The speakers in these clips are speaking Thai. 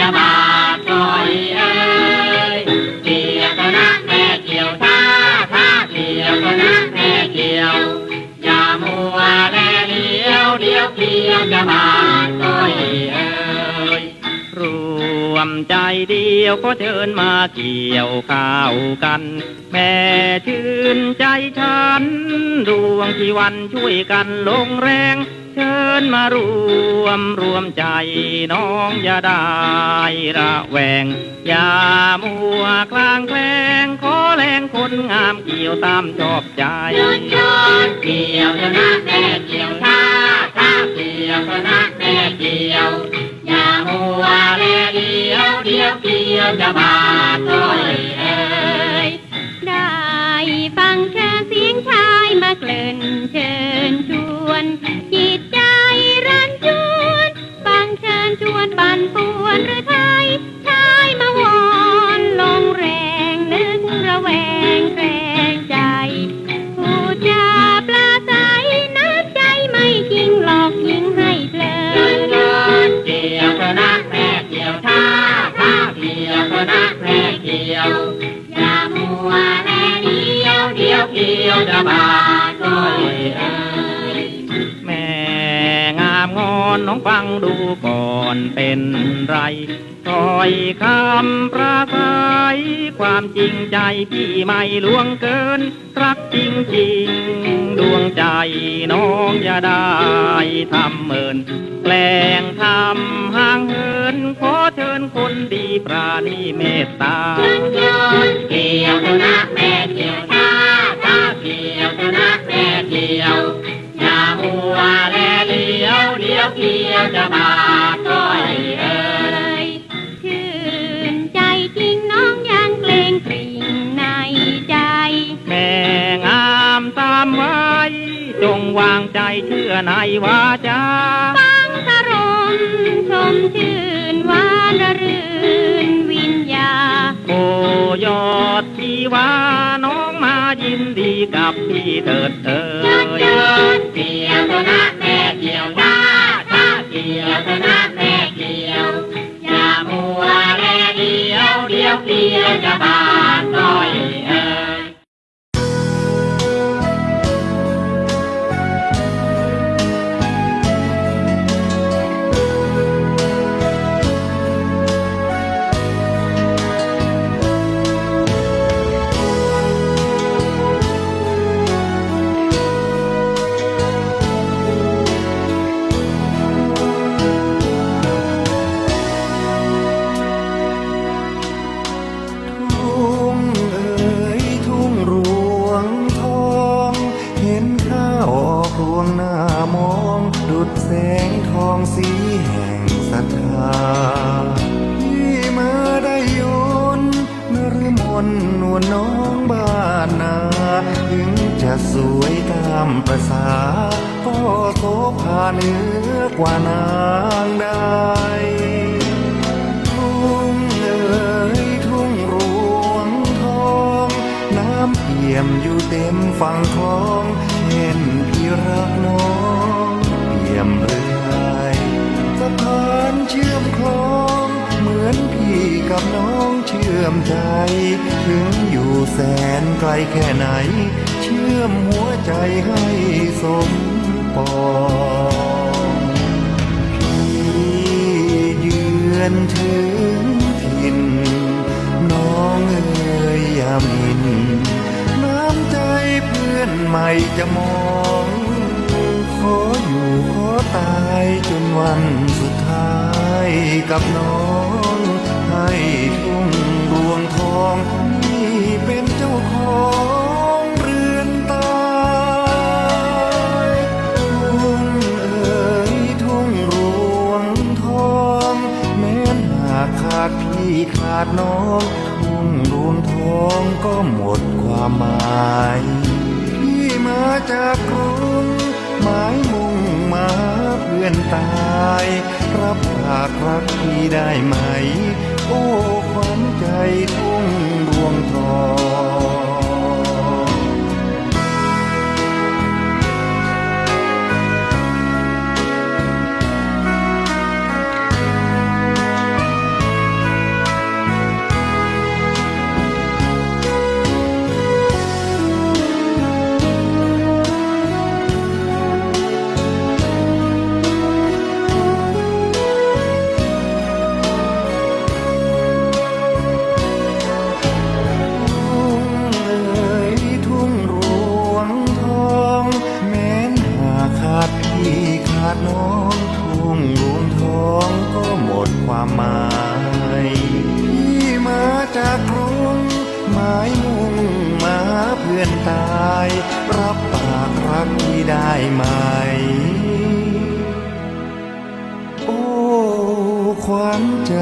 จะบาดคอยเอ้ยเกี่ยวเถอะนะแม่เกี่ยวตาตาเกี่ยวเถอะนะแม่เกี่ยวอย่ามัวแลเลี้ยวเลี้ยวเกี่ยวจะบาดคอย เดียวก็เชิญมาเกี่ยวข้าวกัน แม่ชื่นใจฉัน ดวงที่วันช่วยกันลงแรง เชิญมารวมรวมใจน้องอย่าได้ระแวง อย่ามัวคลางแคลงขอแรงคนงามเกี่ยวตามชอบใจหยุดหยุดเกี่ยวเถอะนะแม่เกี่ยวท่าท่าเกี่ยวเถอะนะแม่เกี่ยว ยวจะบาดต้อยเอ้ยได้ฟังแค่เสียงชายมาเกลิ่นเชิญชวน จิตใจรันจวนฟังเชิญชวนปั่นป่วนหรือไทยชายมาวอนลงแรงนึกระแวงแรงใจ กี่ยวเถอะนะแม่เกี่ยว อย่ามัวแลเดียวเดียวเกี่ยวจะบาดต้อยเอ้ยแม่งามงอนน้องฟังดูก่อนเป็นไรคอยคำประทายความจริงใจพี่ไม่ลวงเกิน รักจริงจริงดวงใจน้องอย่าได้ทำเมินแกล้งทำห่างเหิน เชิญคนดีปราณีเมตตาหยุดหยุดเกี่ยวนะแม่เกี่ยวท่าท่าเกี่ยวนะแม่เกี่ยวอย่ามัวแลเลี้ยวเลี้ยวเกี่ยวจะบาดต้อยเอ้ยชื่นใจจริงน้องยังเกรงกริ่งในใจ แม่งามตามไว้จงวางใจเชื่อในวาืนวิญญา โอยอดที่ว่าน้องมายินดีกับพี่เถิดเอ่หยุดหยยุดเกี่ยวเถอะนะแม่เกี่ยวท่าถ้าเกี่ยวเถอะนะแม่เกี่ยว อย่ามัวแลเดียวเดียวเกี่ยวจะบา นนวลน้องบ้านนาถึงจะสวยตามประสาก็โสภาเหนือกว่านางได้ทุ่งเอ๋ยทุ่งรวงทอง น้ำเปี่ยมอยู่เต็มฝั่งคลอง เชื่อมใจ ถึงอยู่แสนไกลแค่ไหน เชื่อมหัวใจให้สมปองพี่เยือนถึงถิ่นน้องเอ๋ยยามิน น้ำใจเพื่อนใหม่จะมองขออยู่ขอตายจนวันสุดท้ายกับน้องให้ทุ่ง องที่เป็นเจ้าของเรือนตายทุ่งเอ๋ยทุ่งรวงทอง แม้นหากขาดพี่ขาดน้องทุ่งรวงทองก็หมดความหมายพี่มาจากกรุงหมายมุ่งมาเพื่อนตาย รับฝากรักพี่ได้ไหม โอ้ขวัญใจทุายรับปากรักที่ได้ไหม โอ้ ความใจ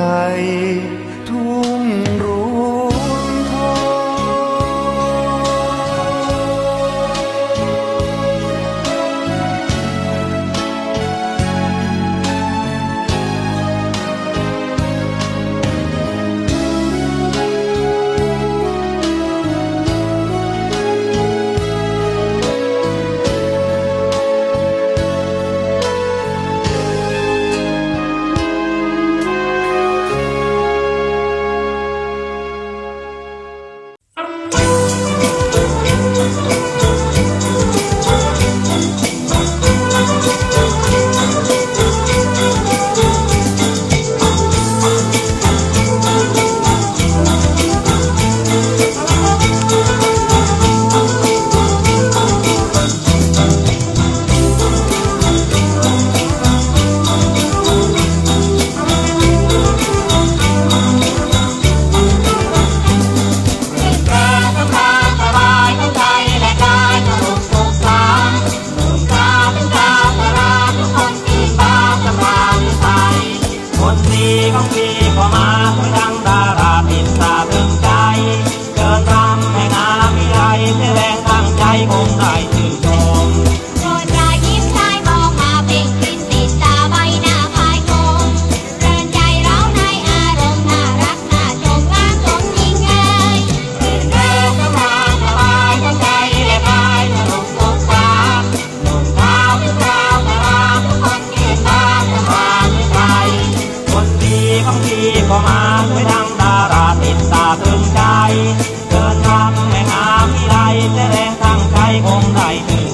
I do.